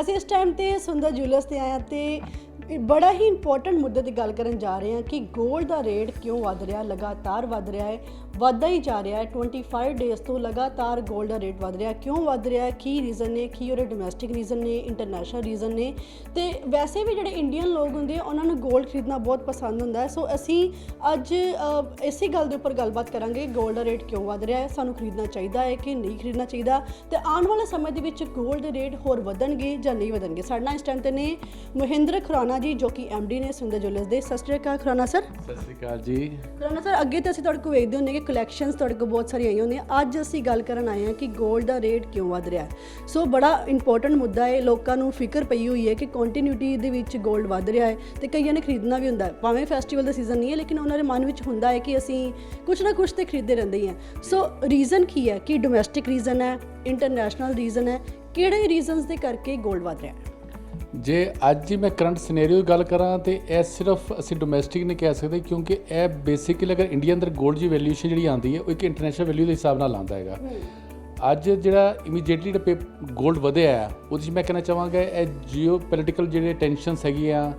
ਅਸੀਂ ਇਸ ਟਾਈਮ ਤੇ ਸੁੰਦਰ ਜੁਲਸ ਤੇ ਆਏ ਹਾਂ ਤੇ ਇਹ ਬੜਾ ਹੀ ਇੰਪੋਰਟੈਂਟ ਮੁੱਦੇ ਦੀ ਗੱਲ ਕਰਨ ਜਾ ਰਹੇ ਹਾਂ ਕਿ ਗੋਲਡ ਦਾ ਰੇਟ ਕਿਉਂ ਵੱਧ ਰਿਹਾ, ਲਗਾਤਾਰ ਵੱਧ ਰਿਹਾ ਹੈ, ਵੱਧਦਾ ਹੀ ਜਾ ਰਿਹਾ ਹੈ 25 ਡੇਸ ਤੋਂ ਲਗਾਤਾਰ ਗੋਲਡ ਦਾ ਰੇਟ ਵੱਧ ਰਿਹਾ, ਕਿਉਂ ਵੱਧ ਰਿਹਾ ਹੈ, ਕੀ ਰੀਜ਼ਨ ਨੇ, ਕੀ ਉਹਦੇ ਡੋਮੈਸਟਿਕ ਰੀਜ਼ਨ ਨੇ ਇੰਟਰਨੈਸ਼ਨਲ ਰੀਜ਼ਨ ਨੇ, ਤੇ ਵੈਸੇ ਵੀ ਜਿਹੜੇ ਇੰਡੀਅਨ ਲੋਕ ਹੁੰਦੇ ਆ, ਉਹਨਾਂ ਨੂੰ ਗੋਲਡ ਖਰੀਦਣਾ ਬਹੁਤ ਪਸੰਦ ਹੁੰਦਾ ਹੈ ਸੋ ਅਸੀਂ ਅੱਜ ਇਸੇ ਗੱਲ ਦੇ ਉੱਪਰ ਗੱਲਬਾਤ ਕਰਾਂਗੇ ਗੋਲਡ ਦਾ ਰੇਟ ਕਿਉਂ ਵੱਧ ਰਿਹਾ ਹੈ, ਸਾਨੂੰ ਖਰੀਦਣਾ ਚਾਹੀਦਾ ਹੈ ਕਿ ਨਹੀਂ ਖਰੀਦਣਾ ਚਾਹੀਦਾ, ਤੇ ਆਉਣ ਵਾਲੇ ਸਮੇਂ ਦੇ ਵਿੱਚ ਗੋਲਡ ਦੇ ਰੇਟ ਹੋਰ ਵਧਣਗੇ ਜਾਂ ਨਹੀਂ ਵਧਣਗੇ? ਸਾਡੇ ਨਾਲ ਇਸ ਟਾਈਮ ਤੇ ਨੇ ਮਹਿੰਦਰ ਖੁਰਾਨਾ ਖੁਰਾਨਾ ਜੀ ਜੋ ਕਿ ਐਮਡੀ ਨੇ ਸੁੰਦਰ ਜੁਐਲਰਸ ਦੇ। ਸਤਿ ਸ਼੍ਰੀ ਅਕਾਲ ਖੁਰਾਨਾ ਸਰ। ਸਤਿ ਸ਼੍ਰੀ ਅਕਾਲ ਜੀ। ਖੁਰਾਨਾ ਸਰ ਅੱਗੇ ਤਾਂ ਅਸੀਂ ਤੁਹਾਡੇ ਕੋਲ ਵੇਖਦੇ ਹੁੰਦੇ ਕਿ ਕਲੈਕਸ਼ਨਸ ਤੁਹਾਡੇ ਕੋਲ ਬਹੁਤ ਸਾਰੀਆਂ ਆਈਆਂ ਹੁੰਦੀਆਂ। ਅੱਜ ਅਸੀਂ ਗੱਲ ਕਰਨ ਆਏ ਹਾਂ ਕਿ ਗੋਲਡ ਦਾ ਰੇਟ ਕਿਉਂ ਵੱਧ ਰਿਹਾ ਸੋ ਬੜਾ ਇੰਪੋਰਟੈਂਟ ਮੁੱਦਾ ਹੈ ਲੋਕਾਂ ਨੂੰ ਫਿਕਰ ਪਈ ਹੋਈ ਹੈ ਕਿ ਕੰਟੀਨਿਊਟੀ ਦੇ ਵਿੱਚ ਗੋਲਡ ਵੱਧ ਰਿਹਾ ਹੈ ਤੇ ਕਈਆਂ ਨੇ ਖਰੀਦਣਾ ਵੀ ਹੁੰਦਾ ਭਾਵੇਂ ਫੈਸਟੀਵਲ ਦਾ ਸੀਜ਼ਨ ਨਹੀਂ ਹੈ ਲੇਕਿਨ ਉਹਨਾਂ ਦੇ ਮਨ ਵਿੱਚ ਹੁੰਦਾ ਹੈ ਕਿ ਅਸੀਂ ਕੁਝ ਨਾ ਕੁਝ ਤੇ ਖਰੀਦਦੇ ਰਹਿੰਦੇ ਹਾਂ। ਸੋ ਰੀਜ਼ਨ ਕੀ ਹੈ? ਕਿ ਡੋਮੈਸਟਿਕ ਰੀਜ਼ਨ ਹੈ? ਇੰਟਰਨੈਸ਼ਨਲ ਰੀਜ਼ਨ ਹੈ? ਕਿਹੜੇ ਰੀਜ਼ਨਸ ਦੇ ਕਰਕੇ ਗੋਲਡ ਵੱਧ ਰਿਹਾ ਹੈ? ਜੇ ਅੱਜ ਹੀ ਮੈਂ ਕਰੰਟ ਸਿਨੈਰੀਓ ਦੀ ਗੱਲ ਕਰਾਂ ਤੇ ਇਹ ਸਿਰਫ ਅਸੀਂ ਡੋਮੈਸਟਿਕ ਨਹੀਂ ਕਹਿ ਸਕਦੇ ਕਿਉਂਕਿ ਇਹ ਬੇਸਿਕਲੀ ਅਗਰ ਇੰਡੀਆ ਅੰਦਰ ਗੋਲਡ ਦੀ ਵੈਲਿਊਏਸ਼ਨ ਜਿਹੜੀ ਆਉਂਦੀ ਹੈ, ਉਹ ਇੱਕ ਇੰਟਰਨੈਸ਼ਨਲ ਵੈਲਿਊ ਦੇ ਹਿਸਾਬ ਨਾਲ ਆਉਂਦਾ ਹੈਗਾ। ਅੱਜ ਜਿਹੜਾ ਇਮੀਡੀਏਟਲੀ ਜਿਹੜਾ ਗੋਲਡ ਵਧਿਆ ਹੈ, ਉਹਦੇ ਵਿੱਚ ਮੈਂ ਕਹਿਣਾ ਚਾਹਾਂਗਾ ਇਹ ਜੀਓ ਪੋਲਿਟੀਕਲ ਜਿਹੜੇ ਟੈਨਸ਼ਨਸ ਹੈਗੀਆਂ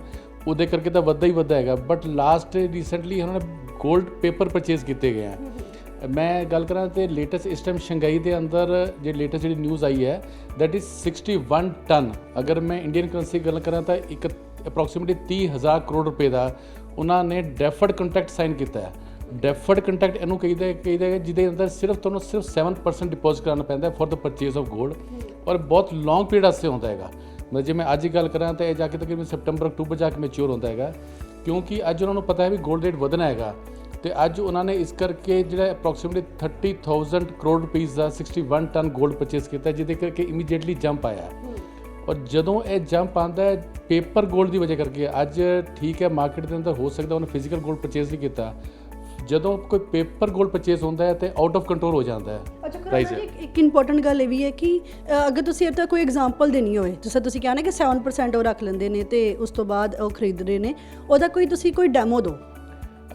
ਉਹਦੇ ਕਰਕੇ ਤਾਂ ਵੱਧਾ ਹੀ ਵੱਧਾ ਹੈਗਾ। ਬਟ ਲਾਸਟ ਰੀਸੈਂਟਲੀ ਉਹਨਾਂ ਨੇ ਗੋਲਡ ਪੇਪਰ ਪਰਚੇਸ ਕੀਤੇ ਗਏ ਆ। ਮੈਂ ਗੱਲ ਕਰਾਂ ਤੇ ਲੇਟੈਸਟ ਇਸ ਟਾਈਮ ਸ਼ੰਘਾਈ ਦੇ ਅੰਦਰ ਜੇ ਲੇਟੈਸਟ ਜਿਹੜੀ ਨਿਊਜ਼ ਆਈ ਹੈ ਦੈਟ ਇਜ਼ 61 ਟਨ ਅਗਰ ਮੈਂ ਇੰਡੀਅਨ ਕਰੰਸੀ ਗੱਲ ਕਰਾਂ ਤਾਂ ਇੱਕ ਅਪਰੋਕਸੀਮੇਟਲੀ 30000 ਕਰੋੜ ਰੁਪਏ ਦਾ ਉਹਨਾਂ ਨੇ ਡੈਫਰਡ ਕੰਟਰੈਕਟ ਸਾਈਨ ਕੀਤਾ ਹੈ। ਡੈਫਰਡ ਕੰਟਰੈਕਟ ਇਹਨੂੰ ਕਹਿੰਦੇ ਕਹਿੰਦੇ ਜਿਹਦੇ ਅੰਦਰ ਸਿਰਫ ਤੁਹਾਨੂੰ ਸਿਰਫ 7% ਡਿਪੋਜ਼ਿਟ ਕਰਨਾ ਪੈਂਦਾ for the purchase of gold ਔਰ ਬਹੁਤ ਲੌਂਗ ਪੀਰੀਅਡ ਆਸੇ ਹੁੰਦਾ ਹੈਗਾ। ਮਤਲਬ ਜੇ ਮੈਂ ਅੱਜ ਹੀ ਗੱਲ ਕਰਾਂ ਤਾਂ ਇਹ ਜਾ ਕੇ ਤਕਰੀਬਨ ਸਪਟੰਬਰ ਅਕਤੂਬਰ ਜਾ ਕੇ ਮੈਚੁਰ ਹੁੰਦਾ ਹੈਗਾ। ਕਿਉਂਕਿ ਅੱਜ ਉਹਨਾਂ ਨੂੰ ਪਤਾ ਹੈ ਵੀ ਗੋਲਡ ਰੇਟ ਵਧਣਾ ਹੈਗਾ। ਤੇ ਅੱਜ ਉਹਨਾਂ ਨੇ ਇਸ ਕਰਕੇ ਜਿਹੜਾ ਅਪਰੋਕਸੀਮੇਟਲੀ 30000 ਕਰੋੜ ਰੁਪਏ ਦਾ 61 ਟਨ ਗੋਲਡ ਪਰਚੇਸ ਕੀਤਾ ਜਿਹਦੇ ਕਰਕੇ ਇਮੀਡੀਏਟਲੀ ਜੰਪ ਆਇਆ। ਔਰ ਜਦੋਂ ਇਹ ਜੰਪ ਆਂਦਾ ਹੈ ਪੇਪਰ ਗੋਲਡ ਦੀ ਵਜ੍ਹਾ ਕਰਕੇ ਅੱਜ ਠੀਕ ਹੈ ਮਾਰਕੀਟ ਦੇ ਅੰਦਰ ਹੋ ਸਕਦਾ ਉਹਨੇ ਫਿਜ਼ੀਕਲ ਗੋਲਡ ਪਰਚੇਸ ਨਹੀਂ ਕੀਤਾ। ਜਦੋਂ ਕੋਈ ਪੇਪਰ ਗੋਲਡ ਪਰਚੇਸ ਹੁੰਦਾ ਹੈ ਤੇ ਆਊਟ ਆਫ ਕੰਟਰੋਲ ਹੋ ਜਾਂਦਾ ਹੈ ਪ੍ਰਾਈਸ ਇੱਕ ਇੰਪੋਰਟੈਂਟ ਗੱਲ ਇਹ ਵੀ ਹੈ ਕਿ ਅਗਰ ਤੁਸੀਂ ਇਹ ਤਾਂ ਕੋਈ ਐਗਜ਼ਾਮਪਲ ਦੇਣੀ ਹੋਵੇ ਜਿਵੇਂ ਤੁਸੀਂ ਕਹਿੰਦੇ ਕਿ 7% ਉਹ ਰੱਖ ਲੈਂਦੇ ਨੇ ਤੇ ਉਸ ਤੋਂ ਬਾਅਦ ਉਹ ਖਰੀਦ ਰਹੇ ਨੇ ਉਹਦਾ ਕੋਈ ਤੁਸੀਂ ਕੋਈ ਡੈਮੋ ਦਿਓ।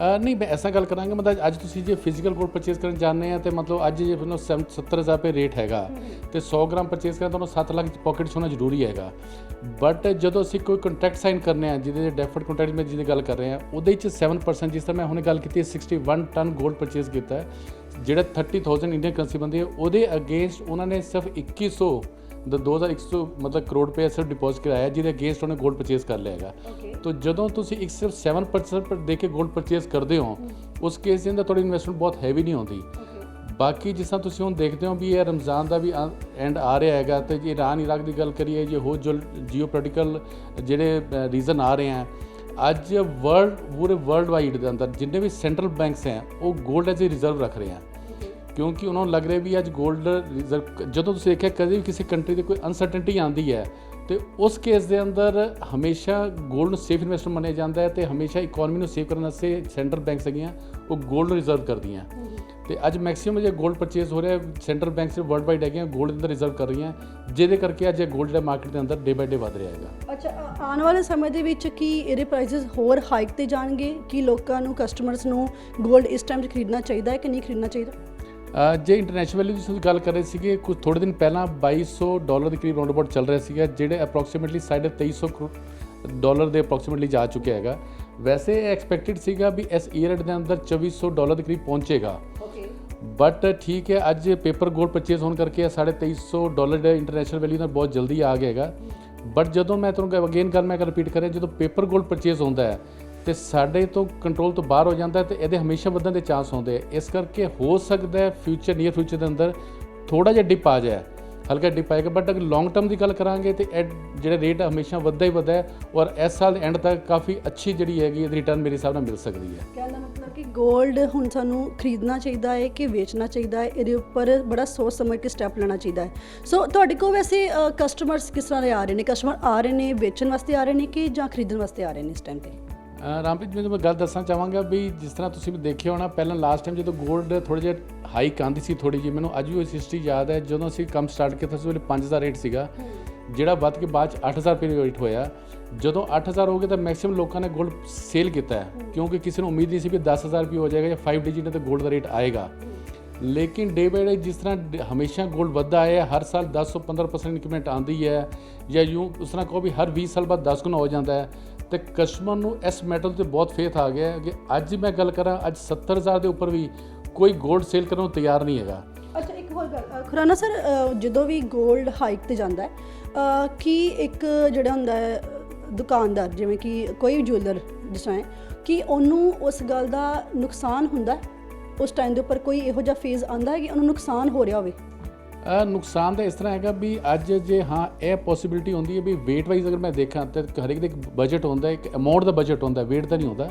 ਨਹੀਂ, ਮੈਂ ਐਸਾ ਗੱਲ ਕਰਾਂਗੇ, ਮਤਲਬ ਅੱਜ ਤੁਸੀਂ ਜੇ ਫਿਜ਼ੀਕਲ 골ਡ ਪਰਚੇਸ ਕਰਨ ਜਾਂਦੇ ਆ ਤੇ ਮਤਲਬ ਅੱਜ ਜੇ ਤੁਹਾਨੂੰ 70000 ਰੁਪਏ ਰੇਟ ਹੈਗਾ ਤੇ 100 ਗ੍ਰਾਮ ਪਰਚੇਸ ਕਰਨ ਤੁਹਾਨੂੰ 7 ਲੱਖ ਪਾਕਟ ਹੋਣਾ ਜ਼ਰੂਰੀ ਹੈਗਾ। ਬਟ ਜਦੋਂ ਅਸੀਂ ਕੋਈ ਕੰਟਰੈਕਟ ਸਾਈਨ ਕਰਨੇ ਆ, ਜਿਹਦੇ ਡੈਫਰਡ ਕੰਟਰੈਕਟ ਮੈਂ ਜਿਹਦੀ ਗੱਲ ਕਰ ਰਹੇ ਆ, ਉਹਦੇ 'ਚ 7% ਜਿਸ ਤਰ੍ਹਾਂ ਮੈਂ ਹੁਣੇ ਗੱਲ ਕੀਤੀ ਹੈ 61 ਟਨ 골ਡ ਪਰਚੇਸ ਕੀਤਾ ਹੈ, ਜਿਹੜਾ 30000 ਇੰਡੀਅਨ ਕਰੰਸੀ ਬੰਦੀ ਹੈ, ਉਹਦੇ ਅਗੇਂਸਟ ਉਹਨਾਂ ਨੇ ਸਿਰਫ 2100 ਦਾ 2100 ਮਤਲਬ ਕਰੋੜ ਰੁਪਏ ਸਿਰਫ ਡਿਪੋਜ਼ਿਟ ਕਰਾਇਆ ਜਿਹਦੇ ਅਗੇਂਸਟ ਉਹਨੇ ਗੋਲਡ ਪਰਚੇਸ ਕਰ ਲਿਆ ਹੈਗਾ। ਤੋ ਜਦੋਂ ਤੁਸੀਂ ਇੱਕ ਸਿਰਫ 7% ਪਰ ਦੇ ਕੇ ਗੋਲਡ ਪਰਚੇਸ ਕਰਦੇ ਹੋ ਉਸ ਕੇਸ ਦੇ ਅੰਦਰ ਤੁਹਾਡੀ ਇਨਵੈਸਟਮੈਂਟ ਬਹੁਤ ਹੈਵੀ ਨਹੀਂ ਹੁੰਦੀ। ਬਾਕੀ ਜਿਸ ਤਰ੍ਹਾਂ ਤੁਸੀਂ ਹੁਣ ਦੇਖਦੇ ਹੋ ਵੀ ਇਹ ਰਮਜ਼ਾਨ ਦਾ ਵੀ ਐਂਡ ਆ ਰਿਹਾ ਹੈਗਾ ਤੇ ਜੇ ਇਰਾਨ ਇਰਾਕ ਦੀ ਗੱਲ ਕਰੀਏ ਜੇ ਹੋਰ ਜੋ ਜੀਓਪੋਲਿਟੀਕਲ ਜਿਹੜੇ ਰੀਜ਼ਨ ਆ ਰਹੇ ਆ ਅੱਜ ਵਰਲਡ ਪੂਰੇ ਵਰਲਡ ਵਾਈਡ ਦੇ ਅੰਦਰ ਜਿੰਨੇ ਵੀ ਸੈਂਟਰਲ ਬੈਂਕਸ ਹੈ ਉਹ ਗੋਲਡ ਐਜ਼ ਅ ਰਿਜ਼ਰਵ ਰੱਖ ਰਹੇ ਆ। ਕਿਉਂਕਿ ਉਹਨਾਂ ਨੂੰ ਲੱਗ ਰਿਹਾ ਵੀ ਅੱਜ 골ਡ ਰਿਜ਼ਰਵ ਜਦੋਂ ਤੁਸੀਂ ਦੇਖਿਆ ਕਦੇ ਵੀ ਕਿਸੇ ਕੰਟਰੀ ਦੇ ਕੋਈ ਅਨਸਰਟਨਟੀ ਆਂਦੀ ਹੈ, ਤੇ ਉਸ ਕੇਸ ਦੇ ਅੰਦਰ ਹਮੇਸ਼ਾ 골ਡ ਨੂੰ ਸੇਫ ਇਨਵੈਸਟਰ ਮੰਨਿਆ ਜਾਂਦਾ ਹੈ ਤੇ ਹਮੇਸ਼ਾ ਇਕਨੋਮੀ ਨੂੰ ਸੇਫ ਕਰਨ ਵਾਸਤੇ ਸੈਂਟਰਲ ਬੈਂਕਸ ਹੈਗੀਆਂ, ਉਹ 골ਡ ਰਿਜ਼ਰਵ ਕਰਦੀਆਂ। ਤੇ ਅੱਜ ਮੈਕਸਿਮਮ ਜੇ 골ਡ ਪਰਚੇਸ ਹੋ ਰਿਹਾ ਸੈਂਟਰਲ ਬੈਂਕਸ ਵਰਲਡ ਵਾਈਡ ਹੈਗੀਆਂ 골ਡ ਦੇ ਅੰਦਰ ਰਿਜ਼ਰਵ ਕਰ ਰਹੀਆਂ, ਜਿਹਦੇ ਕਰਕੇ ਅੱਜ ਇਹ 골ਡ ਦਾ ਮਾਰਕੀਟ ਦੇ ਅੰਦਰ ਡੇ ਬਾਈ ਡੇ ਵਧ ਰਿਹਾ ਹੈਗਾ। ਅੱਛਾ ਆਉਣ ਵਾਲੇ ਸਮੇਂ ਦੇ ਵਿੱਚ ਕੀ ਇਹਦੇ ਪ੍ਰਾਈਸਸ ਹੋਰ ਹਾਈਕ ਤੇ ਜਾਣਗੇ, ਕੀ ਲੋਕਾਂ ਨੂੰ ਕਸਟਮਰਸ ਨੂੰ 골ਡ ਇਸ ਟਾਈਮ 'ਚ ਖਰੀਦਣਾ ਚਾਹੀਦਾ ਹੈ ਕਿ ਨਹੀਂ ਖਰੀਦਣਾ ਚਾਹੀਦਾ? ਜੇ ਇੰਟਰਨੈਸ਼ਨਲ ਵੈਲਿਊ ਦੀ ਤੁਸੀਂ ਗੱਲ ਕਰ ਰਹੇ ਸੀਗੇ ਕੁਝ ਥੋੜੇ ਦਿਨ ਪਹਿਲਾਂ 2200 ਡਾਲਰ ਦੇ ਕਰੀਬ ਰਾਉਂਡ ਅਬਾਊਟ ਚੱਲ ਰਿਹਾ ਸੀਗਾ ਜਿਹੜੇ ਅਪਰੋਕਸੀਮੇਟਲੀ 2350 ਕਰੋੜ ਡਾਲਰ ਦੇ ਅਪਰੋਕਸੀਮੇਟਲੀ ਜਾ ਚੁੱਕਿਆ ਹੈਗਾ। ਵੈਸੇ ਐਕਸਪੈਕਟਡ ਸੀਗਾ ਵੀ ਇਸ ਈਅਰ ਦੇ ਅੰਦਰ 2400 ਡਾਲਰ ਦੇ ਕਰੀਬ ਪਹੁੰਚੇਗਾ। ਓਕੇ ਬਟ ਠੀਕ ਹੈ ਅੱਜ ਪੇਪਰ 골ਡ ਪਰਚੇਸ ਹੋਣ ਕਰਕੇ ਇਹ 2350 ਡਾਲਰ ਦਾ ਇੰਟਰਨੈਸ਼ਨਲ ਵੈਲਿਊ ਨਾਲ ਬਹੁਤ ਜਲਦੀ ਆ ਗਿਆ ਹੈਗਾ। ਬਟ ਜਦੋਂ ਮੈਂ ਤੁਹਾਨੂੰ ਅਗੇਨ ਗੱਲ ਮੈਂ ਕਰ ਰਿਪੀਟ ਕਰਾਂ ਜਦੋਂ ਪੇਪਰ 골ਡ ਪਰਚੇਸ ਹੁੰਦਾ ਹੈ ਤੇ ਸਾਡੇ ਤੋਂ ਕੰਟਰੋਲ ਤੋਂ ਬਾਹਰ ਹੋ ਜਾਂਦਾ ਹੈ ਤੇ ਇਹਦੇ ਹਮੇਸ਼ਾ ਵਧਣ ਦੇ ਚਾਂਸ ਹੁੰਦੇ ਆ। ਇਸ ਕਰਕੇ ਹੋ ਸਕਦਾ ਹੈ ਫਿਊਚਰ ਨੀਅਰ ਫਿਊਚਰ ਦੇ ਅੰਦਰ ਥੋੜਾ ਜਿਹਾ ਡਿਪ ਆ ਜਾਏ, ਹਲਕਾ ਡਿਪ ਆਏਗਾ ਬਟ ਅਗਰ ਲੌਂਗ ਟਰਮ ਦੀ ਗੱਲ ਕਰਾਂਗੇ ਤੇ ਇਹ ਜਿਹੜਾ ਰੇਟ ਹਮੇਸ਼ਾ ਵੱਧਦਾ ਹੀ ਵੱਧਦਾ ਹੈ ਔਰ ਇਸ ਸਾਲ ਦੇ ਐਂਡ ਤੱਕ ਕਾਫੀ ਅੱਛੀ ਜਿਹੜੀ ਹੈਗੀ ਇਹਦੀ ਰਿਟਰਨ ਮੇਰੇ ਹਿਸਾਬ ਨਾਲ ਮਿਲ ਸਕਦੀ ਹੈ। ਕਹਿਣ ਦਾ ਮਤਲਬ ਕਿ 골ਡ ਹੁਣ ਸਾਨੂੰ ਖਰੀਦਣਾ ਚਾਹੀਦਾ ਹੈ ਕਿ ਵੇਚਣਾ ਚਾਹੀਦਾ ਹੈ, ਇਹਦੇ ਉੱਪਰ ਬੜਾ ਸੋਚ ਸਮਝ ਕੇ ਸਟੈਪ ਲੈਣਾ ਚਾਹੀਦਾ ਹੈ। ਸੋ ਤੁਹਾਡੇ ਕੋਲ ਵੈਸੇ ਕਸਟਮਰਸ ਕਿਸ ਤਰ੍ਹਾਂ ਦੇ ਆ ਰਹੇ ਨੇ? ਕਸਟਮਰ ਆ ਰਹੇ ਨੇ ਵੇਚਣ ਵਾਸਤੇ ਆ ਰਹੇ ਨੇ ਕਿ ਜਾਂ ਖਰੀਦਣ ਵਾਸਤੇ ਆ ਰਹੇ ਨੇ ਇਸ ਟਾਈਮ ਤੇ? ਰਾਮਪ੍ਰੀਤ ਜੀ ਮੈਂ ਗੱਲ ਦੱਸਣਾ ਚਾਹਾਂਗਾ ਵੀ ਜਿਸ ਤਰ੍ਹਾਂ ਤੁਸੀਂ ਵੀ ਦੇਖਿਆ ਹੋਣਾ, ਪਹਿਲਾਂ ਲਾਸਟ ਟਾਈਮ ਜਦੋਂ ਗੋਲਡ ਥੋੜਾ ਜਿਹਾ ਹਾਈਕ ਆਂਦੀ ਸੀ ਥੋੜੀ ਜੀ ਮੈਨੂੰ ਅੱਜ ਵੀ ਉਸ ਹਿਸਟਰੀ ਯਾਦ ਹੈ, ਜਦੋਂ ਅਸੀਂ ਕੰਮ ਸਟਾਰਟ ਕੀਤਾ ਸੀ ਵੇਲੇ 5 ਦਾ ਰੇਟ ਸੀਗਾ, ਜਿਹੜਾ ਵੱਧ ਕੇ ਬਾਅਦ ਚ 8000 ਰੁਪਏ ਰੇਟ ਹੋਇਆ। ਜਦੋਂ 8000 ਹੋ ਗਏ ਤਾਂ ਮੈਕਸਿਮਮ ਲੋਕਾਂ ਨੇ ਗੋਲਡ ਸੇਲ ਕੀਤਾ ਕਿਉਂਕਿ ਕਿਸੇ ਨੂੰ ਉਮੀਦ ਨਹੀਂ ਸੀ ਵੀ 10000 ਰੁਪਏ ਹੋ ਜਾਏਗਾ ਜਾਂ 5 ਡਿਜਿਟ ਤੇ ਗੋਲਡ ਦਾ ਰੇਟ ਆਏਗਾ। ਲੇਕਿਨ ਡੇ ਬਾਈ ਡੇ ਜਿਸ ਤਰ੍ਹਾਂ ਹਮੇਸ਼ਾ ਗੋਲਡ ਵੱਧਦਾ ਆਇਆ, ਹਰ ਸਾਲ 10 ਤੋਂ 15% ਇਨਕਰੀਮੈਂਟ ਆਂਦੀ ਹੈ, ਜਾਂ ਯੂੰ ਉਸ ਤਰ੍ਹਾਂ ਕਹੋ ਵੀ ਹਰ 20 ਸਾਲ ਬਾਅਦ 10 ਗੁਣਾ ਹੋ ਜਾਂਦਾ ਹੈ ਤੇ ਕਸਟਮਰ ਨੂੰ ਇਸ ਮੈਟਲ ਤੇ ਬਹੁਤ ਫੇਥ ਆ ਗਿਆ ਕਿ ਅੱਜ ਮੈਂ ਗੱਲ ਕਰਾਂ, ਅੱਜ 70000 ਦੇ ਉੱਪਰ ਵੀ ਕੋਈ 골ਡ ਸੇਲ ਕਰਨ ਨੂੰ ਤਿਆਰ ਨਹੀਂ ਹੈਗਾ। ਅੱਛਾ, ਇੱਕ ਹੋਰ ਗੱਲ ਖੁਰਾਨਾ ਸਰ ਜਦੋਂ ਵੀ ਗੋਲਡ ਹਾਈਕ ਤੇ ਜਾਂਦਾ ਹੈ ਕੀ ਇੱਕ ਜਿਹੜਾ ਹੁੰਦਾ ਹੈ, ਦੁਕਾਨਦਾਰ, ਜਿਵੇਂ ਕਿ ਕੋਈ ਵੀ ਜੁਐਲਰ ਜਿਸ ਤਰ੍ਹਾਂ ਕਿ ਉਹਨੂੰ ਉਸ ਗੱਲ ਦਾ ਨੁਕਸਾਨ ਹੁੰਦਾ ਉਸ ਟਾਈਮ ਦੇ ਉੱਪਰ ਕੋਈ ਇਹੋ ਜਿਹਾ ਫੇਜ਼ ਆਂਦਾ ਹੈ ਕਿ ਉਹਨੂੰ ਨੁਕਸਾਨ ਹੋ ਰਿਹਾ ਹੋਵੇ? ਨੁਕਸਾਨ ਤਾਂ ਇਸ ਤਰ੍ਹਾਂ ਹੈਗਾ ਵੀ ਅੱਜ ਜੇ ਹਾਂ, ਇਹ ਪੋਸਿਬਿਲਿਟੀ ਹੁੰਦੀ ਹੈ ਵੀ weight ਵਾਈਜ਼ ਅਗਰ ਮੈਂ ਦੇਖਾਂ ਤਾਂ ਹਰੇਕ ਇੱਕ ਦਾ ਇੱਕ ਬਜਟ ਹੁੰਦਾ ਇੱਕ ਅਮਾਉਂਟ ਦਾ ਬਜਟ ਹੁੰਦਾ ਹੈ, weight ਦਾ ਨਹੀਂ ਹੁੰਦਾ।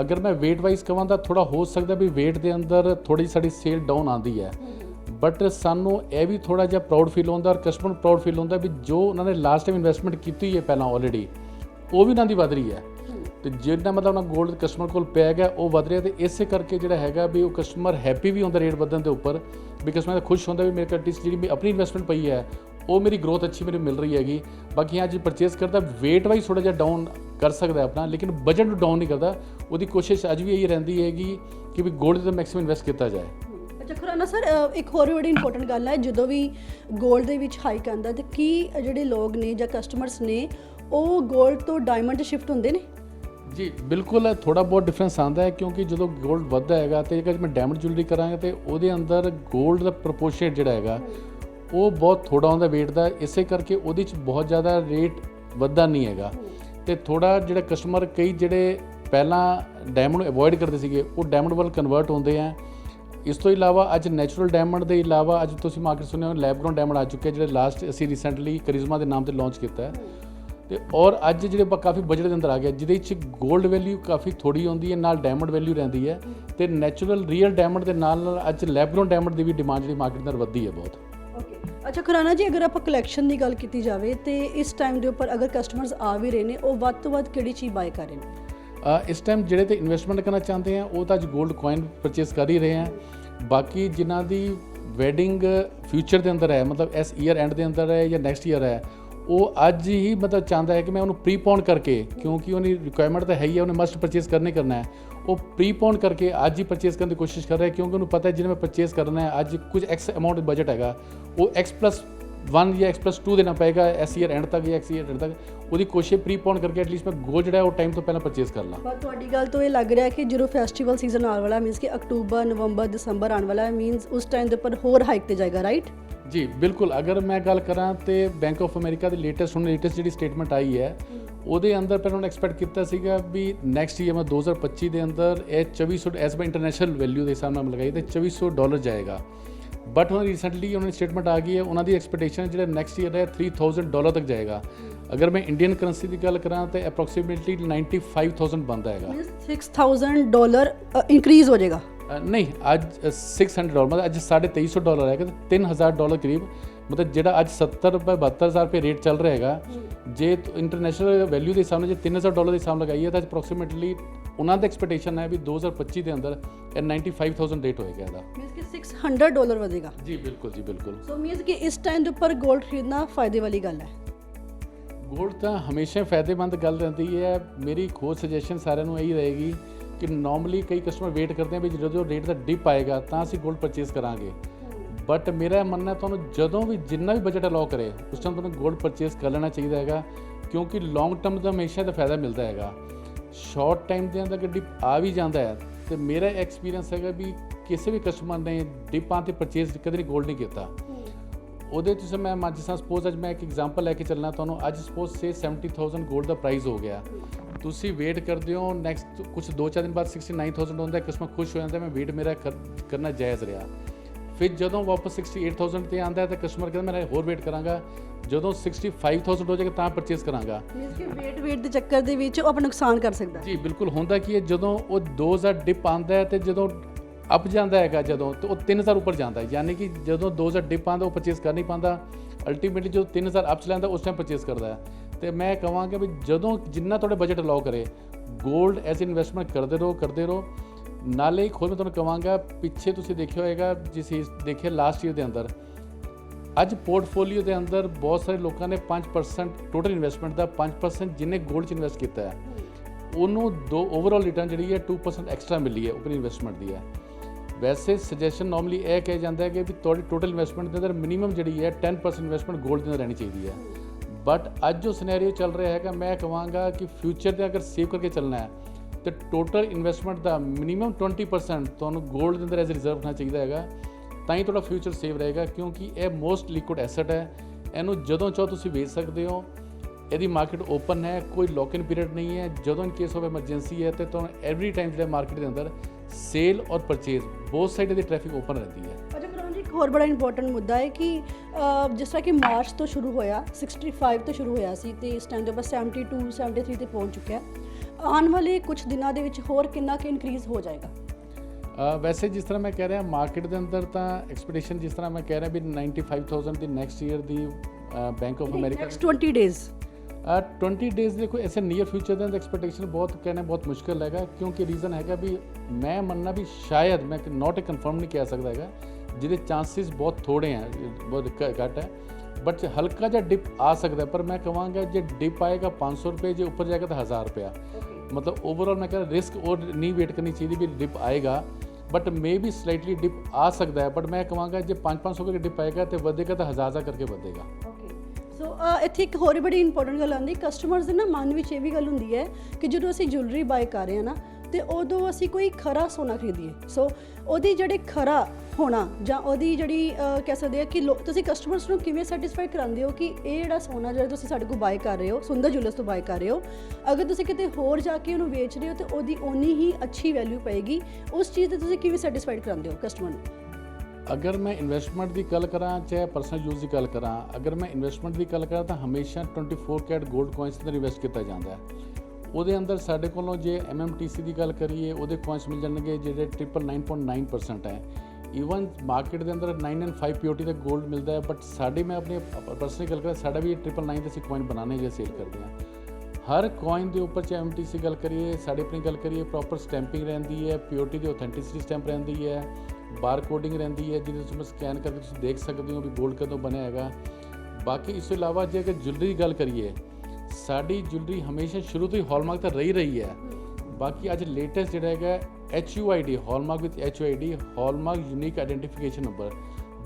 ਅਗਰ ਮੈਂ weight ਵਾਈਜ਼ ਕਹਾਂ ਤਾਂ ਥੋੜਾ ਹੋ ਸਕਦਾ ਵੀ weight ਦੇ ਅੰਦਰ ਥੋੜੀ ਸਾਡੀ ਸੇਲ ਡਾਊਨ ਆਂਦੀ ਹੈ। ਬਟ ਸਾਨੂੰ ਇਹ ਵੀ ਥੋੜਾ ਜਿਹਾ ਪ੍ਰਾਊਡ ਫੀਲ ਹੁੰਦਾ ਔਰ ਕਸਟਮਰ ਪ੍ਰਾਊਡ ਫੀਲ ਹੁੰਦਾ ਵੀ ਜੋ ਉਹਨਾਂ ਨੇ ਲਾਸਟ ਟਾਈਮ ਇਨਵੈਸਟਮੈਂਟ ਕੀਤੀ ਹੈ ਪਹਿਲਾਂ ਆਲਰੇਡੀ ਉਹ ਵੀ ਉਹਨਾਂ ਦੀ ਵਧ ਰਹੀ ਹੈ। ਤੇ ਜਿੰਨਾ ਮਤਲਬ ਉਹਨਾਂ ਗੋਲਡ ਕਸਟਮਰ ਕੋਲ ਪੈ ਗਿਆ, ਉਹ ਵਧ ਰਿਹਾ ਤੇ ਇਸੇ ਕਰਕੇ ਜਿਹੜਾ ਹੈਗਾ ਵੀ ਉਹ ਕਸਟਮਰ ਹੈਪੀ ਵੀ ਹੁੰਦਾ ਰੇਟ ਵਧਣ ਦੇ ਉੱਪਰ, ਵੀ ਕਸਟਮਰ ਖੁਸ਼ ਹੁੰਦਾ ਵੀ ਮੇਰੇ ਕੋਲ ਟਿਸ ਜਿਹੜੀ ਆਪਣੀ ਇਨਵੈਸਟਮੈਂਟ ਪਈ ਹੈ, ਉਹ ਮੇਰੀ ਗਰੋਥ ਅੱਛੀ ਮੈਨੂੰ ਮਿਲ ਰਹੀ ਹੈਗੀ। ਬਾਕੀ ਹਾਂ ਜੀ ਪਰਚੇਸ ਕਰਦਾ ਵੇਟ ਵਾਈਜ਼ ਥੋੜਾ ਜਿਹਾ ਡਾਊਨ ਕਰ ਸਕਦਾ ਆਪਣਾ, ਲੇਕਿਨ ਬਜਟ ਨੂੰ ਡਾਊਨ ਨਹੀਂ ਕਰਦਾ। ਉਹਦੀ ਕੋਸ਼ਿਸ਼ ਅੱਜ ਵੀ ਇਹੀ ਰਹਿੰਦੀ ਹੈਗੀ ਕਿ ਵੀ ਗੋਲਡ ਦਾ ਮੈਕਸਿਮਮ ਇਨਵੈਸਟ ਕੀਤਾ ਜਾਏ। ਅੱਛਾ, ਖੁਰਾਨਾ ਸਰ ਇੱਕ ਹੋਰ ਵੀ ਬੜੀ ਇੰਪੋਰਟੈਂਟ ਗੱਲ ਹੈ, ਜਦੋਂ ਵੀ ਗੋਲਡ ਦੇ ਵਿੱਚ ਹਾਈਕ ਆਂਦਾ ਤੇ ਕੀ ਜਿਹੜੇ ਲੋਕ ਨੇ ਜਾਂ ਕਸਟਮਰਸ ਨੇ, ਉਹ ਗੋਲਡ ਤੋਂ ਡਾਇਮੰਡ ਸ਼ਿਫਟ ਹੁੰਦੇ ਨੇ? ਜੀ, ਬਿਲਕੁਲ ਥੋੜਾ ਬਹੁਤ ਡਿਫਰੈਂਸ ਆਂਦਾ ਹੈ ਕਿਉਂਕਿ ਜਦੋਂ 골ਡ ਵੱਧਦਾ ਹੈਗਾ ਤੇ ਜੇਕਰ ਮੈਂ ਡਾਇਮੰਡ ਜੁਐਲਰੀ ਕਰਾਂਗਾ ਤੇ ਉਹਦੇ ਅੰਦਰ 골ਡ ਦਾ ਪ੍ਰੋਪੋਰਸ਼ਨ ਜਿਹੜਾ ਹੈਗਾ, ਉਹ ਬਹੁਤ ਥੋੜਾ ਹੁੰਦਾ weight ਦਾ, ਇਸੇ ਕਰਕੇ ਉਹਦੇ ਚ ਬਹੁਤ ਜ਼ਿਆਦਾ ਰੇਟ ਵੱਧਦਾ ਨਹੀਂ ਹੈਗਾ। ਤੇ ਥੋੜਾ ਜਿਹੜਾ ਕਸਟਮਰ ਕਈ ਜਿਹੜੇ ਪਹਿਲਾਂ ਡਾਇਮੰਡ ਅਵੋਇਡ ਕਰਦੇ ਸੀਗੇ, ਉਹ ਡਾਇਮੰਡ ਵੱਲ ਕਨਵਰਟ ਹੁੰਦੇ ਆ। ਇਸ ਤੋਂ ਇਲਾਵਾ ਅੱਜ ਨੈਚੁਰਲ ਡਾਇਮੰਡ ਦੇ ਇਲਾਵਾ ਅੱਜ ਤੁਸੀਂ ਮਾਰਕੀਟ ਸੁਣਿਆ ਹੋ ਲੈਬ ਗਰਾਊਂਡ ਡਾਇਮੰਡ ਆ ਚੁੱਕੇ ਜਿਹੜੇ ਲਾਸਟ ਅਸੀਂ ਰੀਸੈਂਟਲੀ ਕਰਿਜ਼ਮਾ ਦੇ ਨਾਮ ਤੇ ਲਾਂਚ ਕੀਤਾ ਹੈ। ਤੇ ਔਰ ਅੱਜ ਜਿਹੜੇ ਕਾਫੀ ਬਜਟ ਦੇ ਅੰਦਰ ਆ ਗਿਆ ਜਿਹਦੇ ਵਿੱਚ 골ਡ ਵੈਲਿਊ ਕਾਫੀ ਥੋੜੀ ਹੁੰਦੀ ਹੈ ਨਾਲ ਡਾਇਮੰਡ ਵੈਲਿਊ ਰਹਿੰਦੀ ਹੈ ਤੇ ਨੈਚੁਰਲ ਰੀਅਲ ਡਾਇਮੰਡ ਦੇ ਨਾਲ ਨਾਲ ਅੱਜ ਲੈਬ ਗਰਾਊਂਡ ਡਾਇਮੰਡ ਦੀ ਵੀ ਡਿਮਾਂਡ ਜਿਹੜੀ ਮਾਰਕੀਟ ਅੰਦਰ ਵੱਧਦੀ ਹੈ ਬਹੁਤ। ਓਕੇ ਅੱਛਾ ਖੁਰਾਨਾ ਜੀ ਅਗਰ ਆਪਾਂ ਕਲੈਕਸ਼ਨ ਦੀ ਗੱਲ ਕੀਤੀ ਜਾਵੇ ਤੇ ਇਸ ਟਾਈਮ ਦੇ ਉੱਪਰ ਅਗਰ ਕਸਟਮਰਸ ਆ ਵੀ ਰਹੇ ਨੇ ਉਹ ਵੱਧ ਤੋਂ ਵੱਧ ਕਿਹੜੀ ਚੀਜ਼ ਬਾਏ ਕਰ ਰਹੇ ਨੇ? ਇਸ ਟਾਈਮ ਜਿਹੜੇ ਤੇ ਇਨਵੈਸਟਮੈਂਟ ਕਰਨਾ ਚਾਹੁੰਦੇ ਆ ਉਹ ਤਾਂ ਅੱਜ 골ਡ ਕੋਇਨ ਪਰਚੇਸ ਕਰ ਹੀ ਰਹੇ ਆ। ਬਾਕੀ ਜਿਨ੍ਹਾਂ ਦੀ ਵੈਡਿੰਗ ਫਿਊਚਰ ਦੇ ਅੰਦਰ ਹੈ ਮਤਲਬ ਇਸ ਈਅਰ ਐਂਡ ਦੇ ਅੰਦਰ ਹੈ ਜਾਂ ਨੈਕਸਟ ਈਅਰ ਹੈ ਉਹ ਅੱਜ ਹੀ ਮਤਲਬ ਚਾਹੁੰਦਾ ਹੈ ਕਿ ਮੈਂ ਉਹਨੂੰ ਪ੍ਰੀਪੋਨ ਕਰਕੇ, ਕਿਉਂਕਿ ਉਹਦੀ ਰਿਕੁਆਇਰਮੈਂਟ ਤਾਂ ਹੈ ਹੀ ਹੈ ਉਹਨੇ ਮਸਟ ਪਰਚੇਸ ਕਰਨੇ ਕਰਨਾ ਹੈ। ਉਹ ਪ੍ਰੀਪੋਨ ਕਰਕੇ ਅੱਜ ਹੀ ਪਰਚੇਸ ਕਰਨ ਦੀ ਕੋਸ਼ਿਸ਼ ਕਰ ਰਿਹਾ ਹੈ, ਕਿਉਂਕਿ ਉਹਨੂੰ ਪਤਾ ਹੈ ਜਿਹਨੇ ਮੈਂ ਪਰਚੇਸ ਕਰਨਾ ਹੈ, ਅੱਜ ਕੁਝ ਐਕਸ ਅਮਾਉਂਟ ਬਜਟ ਹੈਗਾ। ਉਹ x 1 ਜਾਂ x 2 ਦੇਣਾ ਪਏਗਾ, ਇਸ ਈਅਰ ਐਂਡ ਤੱਕ ਜਾਂ ਐਕਸ ਈਅਰ ਐਂਡ ਤੱਕ। ਉਹਦੀ ਕੋਸ਼ਿਸ਼ ਪ੍ਰੀਪੋਨ ਕਰਕੇ ਐਟਲੀਸਟ ਮੈਂ ਗੋਲ ਜਿਹੜਾ ਉਹ ਟਾਈਮ ਤੋਂ ਪਹਿਲਾਂ ਪਰਚੇਸ ਕਰ ਲਾਂ। ਪਰ ਤੁਹਾਡੀ ਗੱਲ ਤੋਂ ਇਹ ਲੱਗ ਰਿਹਾ ਕਿ ਜਦੋਂ ਫੈਸਟੀਵਲ ਸੀਜ਼ਨ ਆਉਣ ਵਾਲਾ ਮੀਨਸ ਕਿ ਅਕਤੂਬਰ, ਨਵੰਬਰ, ਦਸੰਬਰ ਆਉਣ ਵਾਲਾ ਹੈ ਮੀਨਸ ਉਸ ਟਾਈਮ ਦੇ ਉੱਪਰ ਹੋਰ ਹਾਈਕ ਤੇ ਜਾਏਗਾ ਰਾਈਟ ਜੀ, ਬਿਲਕੁਲ। ਅਗਰ ਮੈਂ ਗੱਲ ਕਰਾਂ ਤੇ ਬੈਂਕ ਆਫ ਅਮਰੀਕਾ ਦੀ ਲੇਟੈਸਟ ਹੁਣ ਲੇਟੈਸਟ ਜਿਹੜੀ ਸਟੇਟਮੈਂਟ ਆਈ ਹੈ, ਉਹਦੇ ਅੰਦਰ ਪਹਿਲਾਂ ਉਹਨੇ ਐਕਸਪੈਕਟ ਕੀਤਾ ਸੀਗਾ ਵੀ ਨੈਕਸਟ ਈਅਰ ਮੈਂ 2025 ਦੇ ਅੰਦਰ ਇਹ 2400 ਐਸ ਬਾਈ ਇੰਟਰਨੈਸ਼ਨਲ ਵੈਲਿਊ ਦੇ ਹਿਸਾਬ ਨਾਲ ਲਗਾਈ ਤੇ 2400 ਡਾਲਰ ਜਾਏਗਾ। ਬਟ ਹੁਣ ਰੀਸੈਂਟਲੀ ਉਹਨਾਂ ਦੀ ਸਟੇਟਮੈਂਟ ਆ ਗਈ ਹੈ, ਉਹਨਾਂ ਦੀ ਐਕਸਪੈਕਟੇਸ਼ਨ ਜਿਹੜਾ ਨੈਕਸਟ ਈਅਰ ਹੈ 3000 ਡਾਲਰ ਤੱਕ ਜਾਏਗਾ। ਅਗਰ ਮੈਂ ਇੰਡੀਅਨ ਕਰੰਸੀ ਦੀ ਗੱਲ ਕਰਾਂ ਤੇ ਅਪਰੋਕਸੀਮੇਟਲੀ 95000 ਬਣਦਾ ਹੈਗਾ। ਮੀਨਸ 6000 ਡਾਲਰ ਇਨਕਰੀਜ਼ ਹੋ ਜਾਏਗਾ। ਨਹੀਂ ਅੱਜ ਅ, 600 ਡਾਲਰ ਮਤਲਬ ਅੱਜ 2350 ਡਾਲਰ ਹੈਗਾ ਤੇ 3000 ਡਾਲਰ ਕਰੀਬ ਮਤਲਬ ਜਿਹੜਾ ਅੱਜ 70 ਰੁਪਏ 72000 ਰੁਪਏ ਰੇਟ ਚੱਲ ਰਿਹਾ ਹੈਗਾ ਜੇ ਇੰਟਰਨੈਸ਼ਨਲ ਵੈਲਿਊ ਦੇ ਹਿਸਾਬ ਨਾਲ ਜੇ 3000 ਡਾਲਰ ਦੇ ਹਿਸਾਬ ਲਗਾਈਏ ਤਾਂ ਅਪਰੋਕਸੀਮੇਟਲੀ ਉਹਨਾਂ ਦਾ ਐਕਸਪੈਕਟੇਸ਼ਨ ਹੈ ਵੀ 2025 ਦੇ ਅੰਦਰ ਇਹ 95000 ਰੇਟ ਹੋਏਗਾ ਇਹਦਾ। ਮੀਨਸ ਕਿ 600 ਡਾਲਰ ਵਧੇਗਾ। ਜੀ ਬਿਲਕੁਲ ਜੀ ਬਿਲਕੁਲ। ਸੋ ਮੀਨਸ ਕਿ ਇਸ ਟਾਈਮ ਦੇ ਉੱਪਰ 골ਡ ਖਰੀਦਣਾ ਫਾਇਦੇ ਵਾਲੀ ਗੱਲ ਹੈ। ਗੋਲਡ ਤਾਂ ਹਮੇਸ਼ਾ ਫਾਇਦੇਮੰਦ ਗੱਲ ਰਹਿੰਦੀ ਹੈ। ਮੇਰੀ ਖੋਜ ਸੁਜੈਸ਼ਨ ਸਾਰਿਆਂ ਨੂੰ ਇਹੀ ਰਹੇਗੀ ਕਿ ਨਾਰਮਲੀ ਕਈ ਕਸਟਮਰ ਵੇਟ ਕਰਦੇ ਆ ਵੀ ਜਦੋਂ ਰੇਟ ਦਾ ਡਿਪ ਆਏਗਾ ਤਾਂ ਅਸੀਂ ਗੋਲਡ ਪਰਚੇਸ ਕਰਾਂਗੇ। ਬਟ ਮੇਰਾ ਮੰਨਣਾ ਤੁਹਾਨੂੰ ਜਦੋਂ ਵੀ ਜਿੰਨਾ ਵੀ ਬਜਟ ਅਲਾਉ ਕਰੇ ਉਸ ਟਾਈਮ ਤੁਹਾਨੂੰ ਗੋਲਡ ਪਰਚੇਸ ਕਰ ਲੈਣਾ ਚਾਹੀਦਾ ਹੈਗਾ ਕਿਉਂਕਿ ਲੌਂਗ ਟਰਮ ਦਾ ਹਮੇਸ਼ਾ ਦਾ ਫਾਇਦਾ ਮਿਲਦਾ ਹੈਗਾ। ਸ਼ਾਰਟ ਟਾਈਮ ਦੇ ਅੰਦਰ ਗੱਡੀ ਆ ਵੀ ਜਾਂਦਾ ਹੈ ਤੇ ਮੇਰਾ ਐਕਸਪੀਰੀਅੰਸ ਹੈਗਾ ਵੀ ਕਿਸੇ ਵੀ ਕਸਟਮਰ ਨੇ ਡਿਪਾਂ ਤੇ ਪਰਚੇਸ ਕਦੇ ਨਹੀਂ ਗੋਲਡ ਨਹੀਂ ਕੀਤਾ। ਉਹਦੇ ਤੁਸੀਂ ਮੈਂ ਤਰ੍ਹਾਂ ਸਪੋਜ਼ ਅੱਜ ਮੈਂ ਇੱਕ ਐਗਜ਼ਾਮਪਲ ਲੈ ਕੇ ਚੱਲਣਾ ਤੁਹਾਨੂੰ ਅੱਜ ਸਪੋਜ਼ ਸੇ 70000 골ਡ ਦਾ ਪ੍ਰਾਈਸ ਹੋ ਗਿਆ। ਤੁਸੀਂ ਵੇਟ ਕਰਦੇ ਹੋ ਨੈਕਸਟ ਕੁਝ 2-4 ਦਿਨ ਬਾਅਦ 69000 ਹੁੰਦਾ ਹੈ ਕਸਟਮਰ ਖੁਸ਼ ਹੋ ਜਾਂਦਾ ਮੈਂ ਵੇਟ ਮੇਰਾ ਕਰ- ਕਰਨਾ ਜਾਇਜ਼ ਰਿਹਾ। ਫਿਰ ਜਦੋਂ ਵਾਪਸ 68000 ਤੇ ਆਂਦਾ ਹੈ ਤਾਂ ਕਸਟਮਰ ਕਹਿੰਦਾ ਮੈਂ ਹੋਰ ਵੇਟ ਕਰਾਂਗਾ। ਜਦੋਂ 65000 ਹੋ ਜਾਏਗਾ ਤਾਂ ਪਰਚੇਸ ਕਰਾਂਗਾ। ਮੀਨਸ ਕਿ ਵੇਟ ਵੇਟ ਦੇ ਚੱਕਰ ਦੇ ਵਿੱਚ ਉਹ ਆਪਣਾ ਨੁਕਸਾਨ ਕਰ ਸਕਦਾ ਜੀ ਬਿਲਕੁਲ ਹੁੰਦਾ ਕੀ ਹੈ ਜਦੋਂ ਉਹ 2000 ਡਿਪ ਆਂਦਾ ਹੈ ਤੇ ਜਦੋਂ ਅਪ ਜਾਂਦਾ ਹੈਗਾ ਜਦੋਂ, ਤੇ ਉਹ 3000 ਉੱਪਰ ਜਾਂਦਾ ਯਾਨੀ ਕਿ ਜਦੋਂ 2000 ਡਿਪ ਆਂਦਾ ਉਹ ਪਰਚੇਸ ਕਰ ਨਹੀਂ ਪਾਉਂਦਾ। ਅਲਟੀਮੇਟਲੀ ਜਦੋਂ 3000 ਅਪ ਚਲਾਉਂਦਾ ਉਸ ਟਾਈਮ ਪਰਚੇਸ ਕਰਦਾ ਹੈ। ਤੇ ਮੈਂ ਕਹਾਂਗਾ ਵੀ ਜਦੋਂ ਜਿੰਨਾ ਤੁਹਾਡੇ ਬਜਟ ਅਲਾਉ ਕਰੇ 골ਡ ਐਜ਼ ਇਨਵੈਸਟਮੈਂਟ ਕਰਦੇ ਰਹੋ ਕਰਦੇ ਰਹੋ। ਨਾਲੇ ਖੁਦ ਮੈਂ ਤੁਹਾਨੂੰ ਕਹਾਂਗਾ, ਪਿੱਛੇ ਤੁਸੀਂ ਦੇਖਿਆ ਹੋਏਗਾ, ਜਿਸ ਦੇਖਿਆ ਲਾਸਟ ਈਅਰ ਦੇ ਅੰਦਰ। ਅੱਜ ਪੋਰਟਫੋਲੀਓ ਦੇ ਅੰਦਰ ਬਹੁਤ ਸਾਰੇ ਲੋਕਾਂ ਨੇ 5% ਟੋਟਲ ਇਨਵੈਸਟਮੈਂਟ ਦਾ 5% ਜਿਨੇ 골ਡ 'ਚ ਇਨਵੈਸਟ ਕੀਤਾ ਹੈ। ਉਹਨੂੰ ਦੋ ਓਵਰਆਲ ਰਿਟਰਨ ਜਿਹੜੀ ਹੈ 2% ਐਕਸਟਰਾ ਮਿਲੀ ਹੈ ਉਪਰ ਇਨਵੈਸਟਮੈਂਟ ਦੀ ਹੈ। ਵੈਸੇ ਸੁਜੈਸ਼ਨ ਨਾਰਮਲੀ ਇਹ ਕਿਹਾ ਜਾਂਦਾ ਹੈ ਕਿ ਵੀ ਤੁਹਾਡੀ ਟੋਟਲ ਇਨਵੈਸਟਮੈਂਟ ਦੇ ਅੰਦਰ ਮਿਨੀਮਮ ਜਿਹੜੀ ਹੈ 10% ਇਨਵੈਸਟਮੈਂਟ ਗੋਲਡ ਦੇ ਅੰਦਰ ਰਹਿਣੀ ਚਾਹੀਦੀ ਹੈ। ਬਟ ਅੱਜ ਜੋ ਸਿਨੈਰੀਓ ਚੱਲ ਰਿਹਾ ਹੈਗਾ, ਮੈਂ ਕਹਾਂਗਾ ਕਿ ਫਿਊਚਰ ਦੇ ਅਗਰ ਸੇਵ ਕਰਕੇ ਚੱਲਣਾ ਹੈ, ਤੇ ਟੋਟਲ ਇਨਵੈਸਟਮੈਂਟ ਦਾ ਮਿਨੀਮਮ 20% ਤੁਹਾਨੂੰ ਗੋਲਡ ਦੇ ਅੰਦਰ ਐਜ਼ ਰਿਜ਼ਰਵ ਰੱਖਣਾ ਚਾਹੀਦਾ ਹੈਗਾ। ਤਾਂ ਹੀ ਤੁਹਾਡਾ ਫਿਊਚਰ ਸੇਵ ਰਹੇਗਾ, ਕਿਉਂਕਿ ਇਹ ਮੋਸਟ ਲਿਕੁਇਡ ਐਸੈਟ ਹੈ। ਇਹਨੂੰ ਜਦੋਂ ਚਾਹੋ ਤੁਸੀਂ ਵੇਚ ਸਕਦੇ ਹੋ। ਇਹਦੀ ਮਾਰਕੀਟ ਓਪਨ ਹੈ ਕੋਈ ਲੌਕ ਇਨ ਪੀਰੀਅਡ ਨਹੀਂ ਹੈ। ਜਦੋਂ ਇਨ ਕੇਸ ਆਫ ਐਮਰਜੈਂਸੀ ਹੈ ਤੇ ਤੁਹਾਨੂੰ ਐਵਰੀ ਟਾਈਮ ਜਿਹੜਾ ਮਾਰਕੀਟ ਦੇ ਅੰਦਰ ਸੇਲ ਔਰ ਪਰਚੇਜ਼ ਬੋਥ ਸਾਈਡ ਦੀ ਟ੍ਰੈਫਿਕ ਓਪਨ ਰਹਿੰਦੀ ਹੈ। ਇੱਕ ਹੋਰ ਬੜਾ ਇੰਪੋਰਟੈਂਟ ਮੁੱਦਾ ਹੈ ਕਿ ਜਿਸ ਤਰ੍ਹਾਂ ਕਿ ਮਾਰਚ ਤੋਂ ਸ਼ੁਰੂ ਹੋਇਆ 65 ਤੋਂ ਸ਼ੁਰੂ ਹੋਇਆ ਸੀ ਤੇ ਇਸ ਟਾਈਮ ਦੇ ਬਸ 72 73 ਤੇ ਪਹੁੰਚ ਚੁੱਕਿਆ ਹੈ। ਆਉਣ ਵਾਲੇ ਕੁਝ ਦਿਨਾਂ ਦੇ ਵਿੱਚ ਹੋਰ ਕਿੰਨਾ ਕਿ ਇਨਕਰੀਜ਼ ਹੋ ਜਾਏਗਾ? ਵੈਸੇ ਜਿਸ ਤਰ੍ਹਾਂ ਮੈਂ ਕਹਿ ਰਿਹਾ ਮਾਰਕੀਟ ਦੇ ਅੰਦਰ ਤਾਂ ਐਕਸਪੈਕਟੇਸ਼ਨ ਜਿਸ ਤਰ੍ਹਾਂ ਮੈਂ ਕਹਿ ਰਿਹਾ ਵੀ 95000 ਦੀ next year the bank of America next 20 days 20 days ਦੇਖੋ ਐਸੇ ਨੀਅਰ ਫਿਊਚਰ ਦੇ ਐਕਸਪੈਕਟੇਸ਼ਨ ਬਹੁਤ ਕਹਿਣਾ ਬਹੁਤ ਮੁਸ਼ਕਲ ਹੈਗਾ ਕਿਉਂਕਿ ਰੀਜ਼ਨ ਹੈਗਾ ਵੀ ਮੈਂ ਮੰਨਣਾ ਵੀ ਸ਼ਾਇਦ ਮੈਂ ਨਾਟ ਅ ਕਨਫਰਮ ਨਹੀਂ ਕਹਿ ਸਕਦਾ ਹੈਗਾ ਜਿਹਦੇ ਚਾਂਸਸ ਬਹੁਤ ਥੋੜੇ ਹੈ ਬਹੁਤ ਘੱਟ ਹੈ ਬਟ ਹਲਕਾ ਜਿਹਾ ਡਿਪ ਆ ਸਕਦਾ ਪਰ ਮੈਂ ਕਹਾਂਗਾ ਜੇ ਡਿਪ ਆਏਗਾ 500 ਰੁਪਏ ਜੇ ਉੱਪਰ ਜਾਏਗਾ ਤਾਂ 1000 ਰੁਪਇਆ। ਮਤਲਬ ਓਵਰਆਲ ਮੈਂ ਕਹਿੰਦਾ ਰਿਸਕ ਔਰ ਨਹੀਂ ਵੇਟ ਕਰਨੀ ਚਾਹੀਦੀ ਵੀ ਡਿਪ ਆਏਗਾ but may we slightly dip ਆ ਸਕਦਾ ਹੈ ਬਟ ਮੈਂ ਕਹਾਂਗਾ ਜੇ 5-500 ਕਰਕੇ ਡਿਪ ਆਏਗਾ ਤੇ ਵਧੇਗਾ ਤਾਂ 1000 ਦਾ ਕਰਕੇ ਵਧੇਗਾ। ਸੋ ਇੱਥੇ ਇੱਕ ਹੋਰ ਬੜੀ ਇੰਪੋਰਟੈਂਟ ਗੱਲ ਆਉਂਦੀ ਕਸਟਮਰਸ ਦੇ ਨਾ ਮਨ ਵਿੱਚ ਇਹ ਵੀ ਗੱਲ ਹੁੰਦੀ ਹੈ ਕਿ ਜਦੋਂ ਅਸੀਂ ਜੁਐਲਰੀ ਬਾਏ ਕਰ ਰਹੇ ਹਾਂ ਨਾ, ਤੇ ਉਦੋਂ ਅਸੀਂ ਕੋਈ ਖਰਾ ਸੋਨਾ ਖਰੀਦੀਏ। ਸੋ ਉਹਦੀ ਜਿਹੜੇ ਖਰਾ ਹੋਣਾ ਜਾਂ ਉਹਦੀ ਜਿਹੜੀ ਕਹਿ ਸਕਦੇ ਆ ਕਿ ਲੋ- ਤੁਸੀਂ ਕਸਟਮਰਸ ਨੂੰ ਕਿਵੇਂ ਸੈਟੀਸਫਾਈ ਕਰਾਉਂਦੇ ਹੋ ਕਿ ਇਹ ਜਿਹੜਾ ਸੋਨਾ ਜਿਹੜਾ ਤੁਸੀਂ ਸਾਡੇ ਕੋਲ ਬਾਏ ਕਰ ਰਹੇ ਹੋ, ਸੁੰਦਰ ਜੁਐਲਰਸ ਤੋਂ ਬਾਏ ਕਰ ਰਹੇ ਹੋ, ਅਗਰ ਤੁਸੀਂ ਕਿਤੇ ਹੋਰ ਜਾ ਕੇ ਉਹਨੂੰ ਵੇਚ ਰਹੇ ਹੋ ਤੇ ਉਹਦੀ ਓਨੀ ਹੀ ਅੱਛੀ ਵੈਲਿਊ ਪਏਗੀ, ਉਸ ਚੀਜ਼ ਤੇ ਤੁਸੀਂ ਕਿਵੇਂ ਸੈਟੀਸਫਾਈਡ ਕਰਾਉਂਦੇ ਹੋ ਕਸਟਮਰ ਨੂੰ? ਅਗਰ ਮੈਂ ਇਨਵੈਸਟਮੈਂਟ ਦੀ ਗੱਲ ਕਰਾਂ ਚਾਹੇ ਪਰਸਨਲ ਯੂਜ਼ ਦੀ ਗੱਲ ਕਰਾਂ, ਅਗਰ ਮੈਂ ਇਨਵੈਸਟਮੈਂਟ ਦੀ ਗੱਲ ਕਰਾਂ ਤਾਂ ਹਮੇਸ਼ਾ 24 ਕੈਟ 골ਡ ਕੋਇਨਸ ਅੰਦਰ ਇਨਵੈਸਟ ਕੀਤਾ ਜਾਂਦਾ ਹੈ। ਉਹਦੇ ਅੰਦਰ ਸਾਡੇ ਕੋਲੋਂ ਜੇ MMTC ਦੀ ਗੱਲ ਕਰੀਏ, ਉਹਦੇ ਕੋਇਨਸ ਮਿਲ ਜਾਣਗੇ ਜਿਹੜੇ 999.9% ਹੈ। ਈਵਨ ਮਾਰਕੀਟ ਦੇ ਅੰਦਰ 9 ਐਂਡ 5 ਪਿਓਰਟੀ ਦਾ 골ਡ ਮਿਲਦਾ ਹੈ ਬਟ ਸਾਡੇ ਮੈਂ ਆਪਣੇ ਪਰਸਨਲ ਗੱਲ ਕਰਾਂ, ਸਾਡਾ ਵੀ 999 ਦੇ ਅਸੀਂ ਕੋਇਨ ਬਣਾਉਣੇ ਜੇ ਸੇਲ ਕਰਦੇ ਹਾਂ। ਹਰ ਕੋਇਨ ਦੇ ਉੱਪਰ ਚਾਹੇ MTC ਗੱਲ ਕਰੀਏ ਸਾਡੀ ਆਪਣੀ ਗੱਲ ਕਰੀਏ ਪ੍ਰੋਪਰ ਸਟੈਂਪਿੰਗ ਰਹਿੰਦੀ ਹੈ ਪਿਓਰਟੀ ਦੀ ਆਥੈਂਟਿਸਿਟੀ ਸਟੈਂਪ ਰਹਿੰਦੀ ਹੈ ਬਾਰ ਕੋਡਿੰਗ ਰਹਿੰਦੀ ਹੈ, ਜਿਹਦੇ ਤੁਸੀਂ ਸਕੈਨ ਕਰਕੇ ਤੁਸੀਂ ਦੇਖ ਸਕਦੇ ਹੋ ਵੀ ਗੋਲਡ ਕਦੋਂ ਬਣਿਆ ਹੈਗਾ। ਬਾਕੀ ਇਸ ਤੋਂ ਇਲਾਵਾ ਜੇ ਅਗਰ ਜੁਲਰੀ ਦੀ ਗੱਲ ਕਰੀਏ, ਸਾਡੀ ਜੁਲਰੀ ਹਮੇਸ਼ਾ ਸ਼ੁਰੂ ਤੋਂ ਹੀ ਹਾਲਮਾਰਕ ਤਾਂ ਰਹੀ ਰਹੀ ਹੈ। ਬਾਕੀ ਅੱਜ ਲੇਟੈਸਟ ਜਿਹੜਾ ਹੈਗਾ HUID hallmark with HUID hallmark unique identification number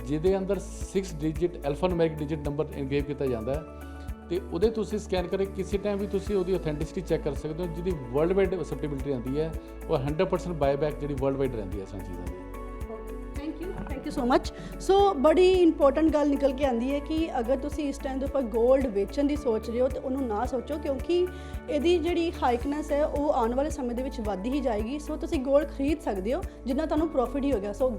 ਜਿਹਦੇ ਅੰਦਰ 6 digit alphanumeric digit number engrave ਕੀਤਾ ਜਾਂਦਾ ਹੈ। ਤੇ ਉਹਦੇ ਤੁਸੀਂ ਸਕੈਨ ਕਰਕੇ ਕਿਸੇ ਟਾਈਮ ਵੀ ਤੁਸੀਂ ਉਹਦੀ ਆਥੈਂਟਿਸਿਟੀ ਚੈੱਕ ਕਰ ਸਕਦੇ ਹੋ, ਜਿਹਦੀ ਵਰਲਡ ਵਾਈਡ ਅਸੈਪਟੇਬਿਲਿਟੀ ਰਹਿੰਦੀ ਹੈ, ਉਹ 100% ਬਾਇਬੈਕ ਜਿਹੜੀ ਵਰਲਡ ਵਾਈਡ ਰਹਿੰਦੀ ਹੈ ਇਸ ਚੀਜ਼ਾਂ ਦੀ। Thank you thank you so much so ਬੜੀ ਇੰਪੋਰਟੈਂਟ ਗੱਲ ਨਿਕਲ ਕੇ ਆਂਦੀ ਹੈ ਕਿ ਅਗਰ ਤੁਸੀਂ ਇਸ ਟਾਈਮ ਦੇ ਉੱਪਰ 골ਡ ਵੇਚਣ ਦੀ ਸੋਚ ਰਹੇ ਹੋ, ਤੇ ਉਹਨੂੰ ਨਾ ਸੋਚੋ, ਕਿਉਂਕਿ ਇਹਦੀ ਜਿਹੜੀ ਹਾਈਕਨੈਸ ਹੈ, ਉਹ ਆਉਣ ਵਾਲੇ ਸਮੇਂ ਦੇ ਵਿੱਚ ਵੱਧ ਹੀ ਜਾਏਗੀ। ਸੋ ਤੁਸੀਂ 골ਡ ਖਰੀਦ ਸਕਦੇ ਹੋ, ਜਿੰਨਾ ਤੁਹਾਨੂੰ ਪ੍ਰੋਫਿਟ ਹੀ ਹੋਗਾ ਸੋ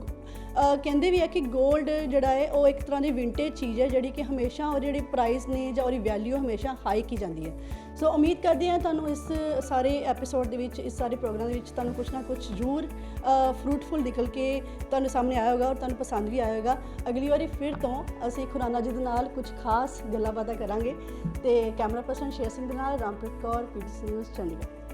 ਕਹਿੰਦੇ ਵੀ ਹੈ ਕਿ 골ਡ ਜਿਹੜਾ ਹੈ, ਉਹ ਇੱਕ ਤਰ੍ਹਾਂ ਦੀ ਵਿੰਟੇਜ ਚੀਜ਼ ਹੈ, ਜਿਹੜੀ ਕਿ ਹਮੇਸ਼ਾ ਉਹ ਜਿਹੜੇ ਪ੍ਰਾਈਸ ਨੇ ਜਾਂ ਉਹਦੀ ਵੈਲਿਊ ਹਮੇਸ਼ਾ ਹਾਈ ਕੀ ਜਾਂਦੀ ਹੈ। ਸੋ ਉਮੀਦ ਕਰਦੇ ਹਾਂ ਤੁਹਾਨੂੰ ਇਸ ਸਾਰੇ ਐਪੀਸੋਡ ਦੇ ਵਿੱਚ, ਇਸ ਸਾਰੇ ਪ੍ਰੋਗਰਾਮ ਦੇ ਵਿੱਚ ਤੁਹਾਨੂੰ ਕੁਝ ਨਾ ਕੁਝ ਜ਼ਰੂਰ ਫਰੂਟਫੁਲ ਨਿਕਲ ਕੇ ਤੁਹਾਨੂੰ ਸਾਹਮਣੇ ਆਇਆ ਹੋਗਾ ਔਰ ਤੁਹਾਨੂੰ ਪਸੰਦ ਵੀ ਆਇਆ ਹੋਗਾ ਅਗਲੀ ਵਾਰੀ ਫਿਰ ਤੋਂ ਅਸੀਂ ਖੁਰਾਨਾ ਜੀ ਦੇ ਨਾਲ ਕੁਝ ਖਾਸ ਗੱਲਾਂ ਬਾਤਾਂ ਕਰਾਂਗੇ ਤੇ ਕੈਮਰਾ ਪਰਸਨ ਸ਼ੇਰ ਸਿੰਘ ਦੇ ਨਾਲ, ਰਾਮਪ੍ਰੀਤ ਕੌਰ ਪੀਟੀਸੀ ਨਿਊਜ਼, ਚੰਡੀਗੜ੍ਹ।